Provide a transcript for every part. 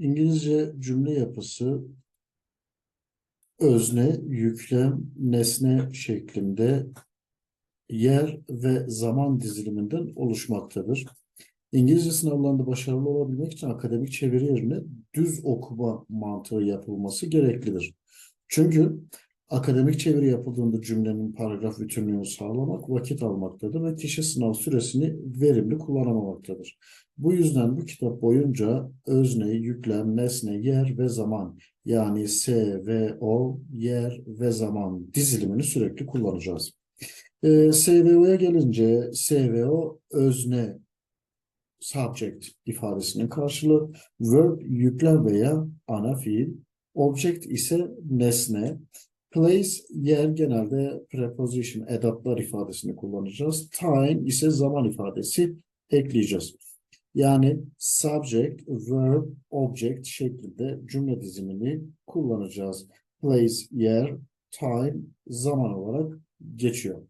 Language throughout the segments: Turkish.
İngilizce cümle yapısı özne, yüklem, nesne şeklinde yer ve zaman diziliminden oluşmaktadır. İngilizce sınavlarında başarılı olabilmek için akademik çeviri yerine düz okuma mantığı yapılması gereklidir. Çünkü akademik çeviri yapıldığında cümlenin paragraf bütünlüğünü sağlamak vakit almaktadır ve kişi sınav süresini verimli kullanamamaktadır. Bu yüzden bu kitap boyunca özne, yüklem, nesne, yer ve zaman yani S ve O, yer ve zaman dizilimini sürekli kullanacağız. Ee, SVO'ya gelince SVO özne subject ifadesinin karşılığı verb yüklem veya ana fiil object ise nesne place yer genelde preposition edatlar ifadesini kullanacağız time ise zaman ifadesi ekleyeceğiz. Yani subject, verb, object şeklinde cümle dizimini kullanacağız. Place, yer, time, zaman olarak geçiyor.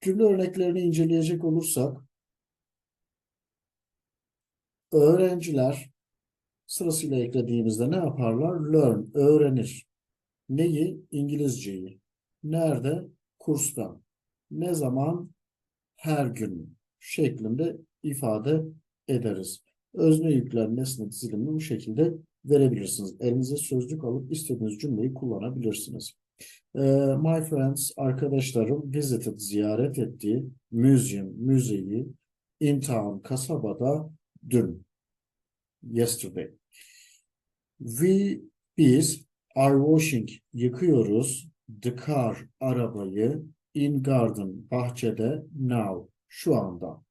Cümle örneklerini inceleyecek olursak, öğrenciler sırasıyla eklediğimizde ne yaparlar? Learn, öğrenir. Neyi? İngilizceyi. Nerede? Kursta. Ne zaman? Her gün şeklinde ifade ederiz. Özne yüklem nesne dizilimini bu şekilde verebilirsiniz. Elinize sözlük alıp istediğiniz cümleyi kullanabilirsiniz. Ee, my friends, arkadaşlarım visited, ziyaret etti. Museum, müzeyi. In town, kasabada dün. Yesterday. We, biz are washing, yıkıyoruz. The car, arabayı. In garden, bahçede. Now, şu anda.